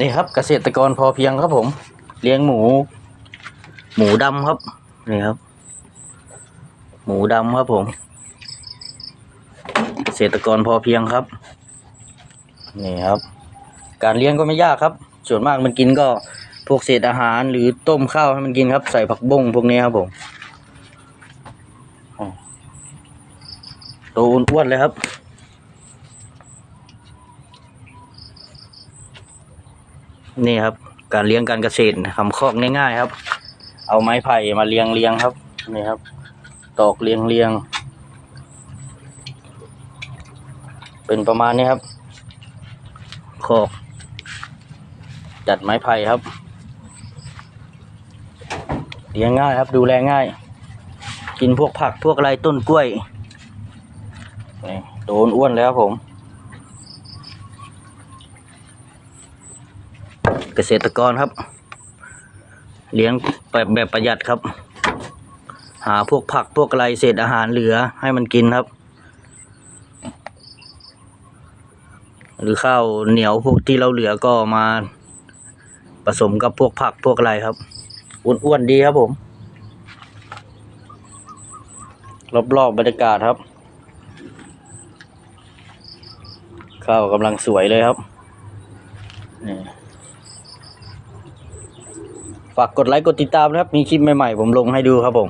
นี่ครับเกษตรกรพอเพียงครับผม เลี้ยงหมู หมูดำครับนี่ครับ หมูดำครับผม เกษตรกรพอเพียงครับ นี่ครับ การเลี้ยงก็ไม่ยากครับ ส่วนมากมันกินก็พวกเศษอาหารหรือต้มข้าวให้มันกินครับ ใส่ผักบุ้งพวกนี้ครับผมโตอ้วนๆเลยครับ นี่ครับ การเลี้ยงการเกษตรทำคอกง่ายๆครับ เอาไม้ไผ่มาเรียงเรียงครับนี่ครับ ตอกเรียงเรียงเป็นประมาณนี้ครับคอกจัดไม้ไผ่ครับเลี้ยงง่ายครับ ดูแลง่าย กินพวกผักพวกอะไรต้นกล้วยนี่โดนอ้วนแล้วผม เกษตรกรครับ เลี้ยงแบบแบบประหยัดครับ หาพวกผักพวกอะไรเศษอาหารเหลือให้มันกินครับ หรือข้าวเหนียวพวกที่เราเหลือก็มา ผสมกับพวกผักพวกอะไรครับอ้วนๆดีครับผม รอบๆบรรยากาศครับ ข้าวกำลังสวยเลยครับนี่ ฝากกดไลค์กดติดตามนะครับ มีคลิปใหม่ๆ ผมลงให้ดูครับผม